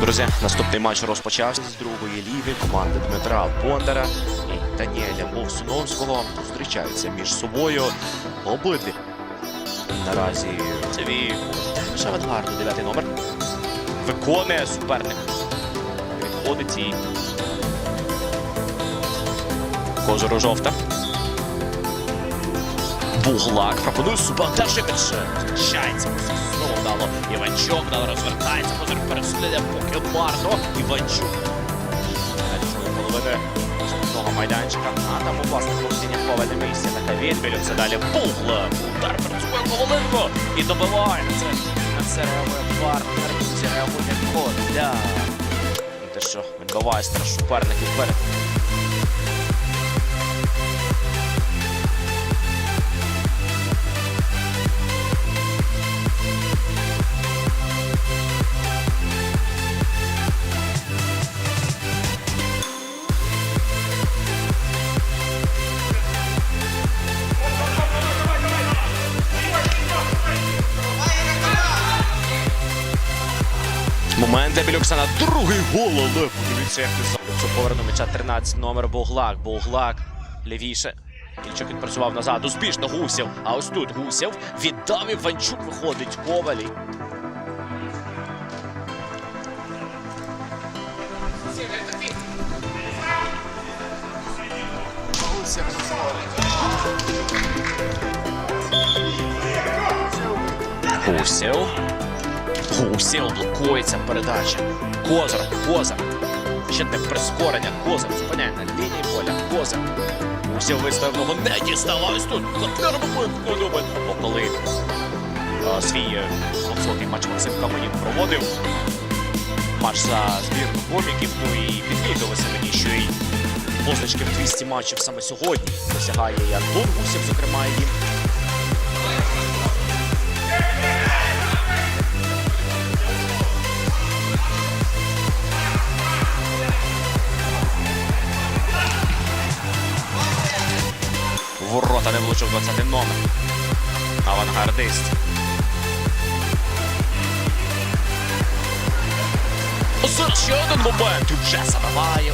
друзі, наступний матч розпочався з другої ліги команди Дмитра Бондара і Даніеля Мовсуновського зустрічаються між собою обидві. Наразі це ві лише дев'ятий номер. Виконує суперник. Відходить і Козору жовта. Буглак пропонує Субан та Шипич. Захищається. Вдало. Іванчук вдало розвертається. Козир переслідує поки марно. Іванчук. На половини штрафного майданчика. А там у власних володіннях поведе місце. Така відбілю. Це далі Бугла. Удар працює Коваленко. І добиває. Це на це реагує партнер. Це реагує Коля. Те, що відбиває страш суперників перед Момент для Білюкса на другий гол, але подивіться, як ти за м'яча 13 номер Буглак. Буглак лівіше. Ільчук відпрацював назад. Успішно Гусєв. А ось тут Гусєв віддав Іванчук. Виходить Ковалі. Гусєв. Гусєв блокується передача. Козар, Козар. Ще не прискорення. Козар зупиняє на лінії поля. Козар. Гусєв виставив ногу, не діставалось тут. Любить. Коли свій е, 200-й матч Максим Каменін проводив матч за збірну коміків, ну і підмітилося мені, що і позначки в 200 матчів саме сьогодні досягає Антон Гусєв, зокрема, і. Ворота не влучив 20 номер. Авангардист. Ще один момент. І вже забиває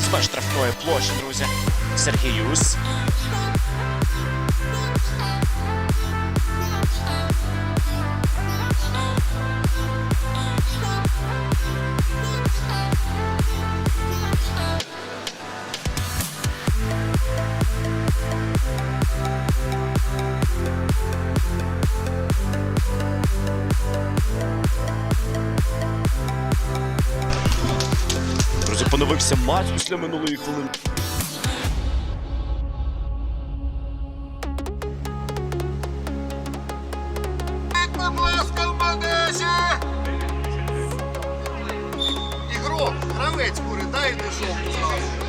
З штрафної площі, друзі. Сергіюс. Друзі, поновився матч після минулої хвилини. Ігрок, гравець кури, дай жовту.